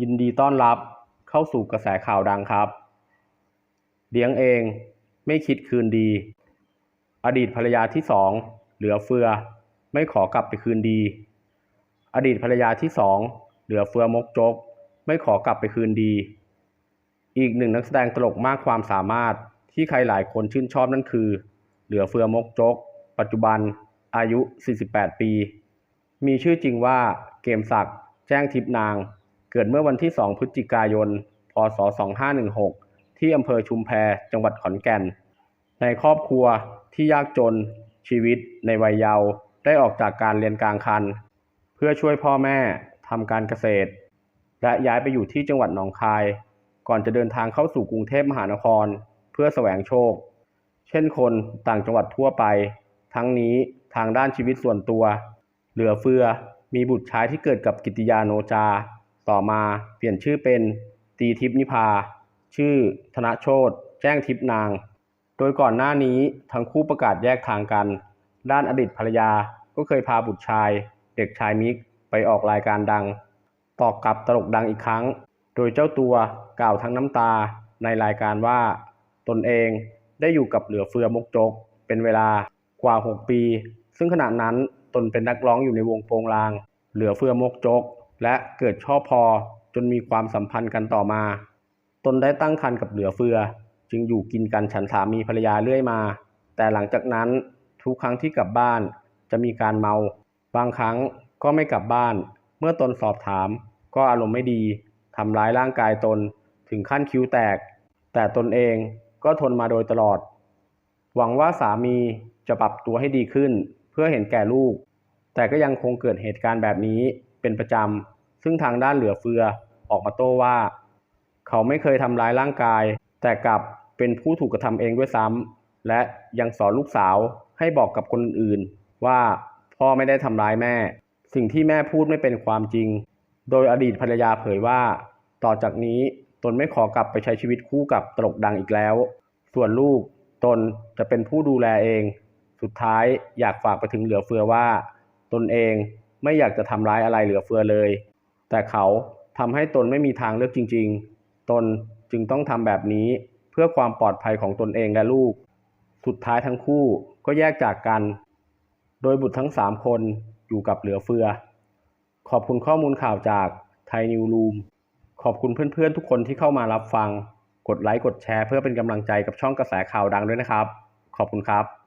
ยินดีต้อนรับเข้าสู่กระแสข่าวดังครับ เลี้ยงเองไม่คิดคืนดี อดีตภรรยาที่สองเหลือเฟือ ไม่ขอกลับไปคืนดี อดีตภรรยาที่สองเหลือเฟือมกจก ไม่ขอกลับไปคืนดี อีกหนึ่งนักแสดงตลกมากความสามารถที่ใครหลายคนชื่นชอบนั่นคือ เหลือเฟือมกจก ปัจจุบันอายุ 48 ปี มีชื่อจริงว่าเกมศักดิ์แจ้งทิพนาง เกิดเมื่อวันที่ 2 พฤศจิกายน พศ 2516 ที่อำเภอชุมแพ จังหวัดขอนแก่น ในครอบครัวที่ยากจนชีวิตในวัยเยาว์ได้ออกจากการเรียนกลางคัน เพื่อช่วยพ่อแม่ทำการเกษตร และย้ายไปอยู่ที่จังหวัดหนองคาย ก่อนจะเดินทางเข้าสู่กรุงเทพมหานคร เพื่อแสวงโชค เช่นคนต่างจังหวัดทั่วไป ทั้งนี้ทางด้านชีวิตส่วนตัว เหลือเฟือมีบุตรชายที่เกิดกับกิติยาโนจา ต่อมาเปลี่ยนชื่อเป็นตีทิพย์นิพา ชื่อธนโชตแจ้งทิพย์นาง โดยก่อนหน้านี้ทั้งคู่ประกาศแยกทางกัน ด้านอดีตภรรยาก็เคยพาบุตรชาย เด็กชายมิกไปออกรายการดัง ตอกกลับตลกดังอีกครั้ง โดยเจ้าตัวกล่าวทั้งน้ำตาในรายการว่า ตนเองได้อยู่กับเหลือเฟือมกจก เป็นเวลากว่า 6 ปี ซึ่งขณะนั้นตนเป็นนักร้องอยู่ในวงโปงลาง เหลือเฟือมกจก และเกิดชอบพอจนมีความสัมพันธ์กันต่อมา ตนได้ตั้งครรภ์กับเหลือเฟือ จึงอยู่กินกันฉันสามีภรรยาเรื่อยมา แต่หลังจากนั้นทุกครั้งที่กลับบ้าน จะมีการเมา บางครั้งก็ไม่กลับบ้าน เมื่อตนสอบถาม ก็อารมณ์ไม่ดีทำร้ายร่างกายตนถึงขั้นคิ้วแตก แต่ตนเองก็ทนมาโดยตลอด หวังว่าสามีจะปรับตัวให้ดีขึ้น เพื่อเห็นแก่ลูก แต่ก็ยังคงเกิดเหตุการณ์แบบนี้เป็นประจำ ซึ่งทางด้านเหลือเฟือออกมาโต้ว่า เขาไม่เคยทำร้ายร่างกาย แต่กลับเป็นผู้ถูกกระทำเองด้วยซ้ำและยังสอนลูกสาวให้บอกกับคนอื่นว่าพ่อไม่ได้ทำร้ายแม่ สิ่งที่แม่พูดไม่เป็นความจริง โดยอดีตภรรยาเผยว่า ต่อจากนี้ตนไม่ขอกลับไปใช้ชีวิตคู่กับตลกดังอีกแล้ว ส่วนลูกตนจะเป็นผู้ดูแลเอง สุดท้ายอยากฝากไปถึงเหลือเฟือว่า ตนเองไม่อยากจะทำร้ายอะไรเหลือเฟือเลย แต่เขาทำให้ตนไม่มีทางเลือกจริง ๆ ตนจึงต้องทำแบบนี้เพื่อความปลอดภัยของตนเองและลูก สุดท้ายทั้งคู่ก็แยกจากกัน โดยบุตรทั้งสามคนอยู่กับเหลือเฟือ ขอบคุณข้อมูลข่าวจากไทยนิวรูมขอบคุณเพื่อนๆ ทุกคนที่เข้ามารับฟัง กดไลค์ กดแชร์เพื่อเป็นกำลังใจกับช่องกระแสข่าวดังด้วยนะครับ ขอบคุณครับ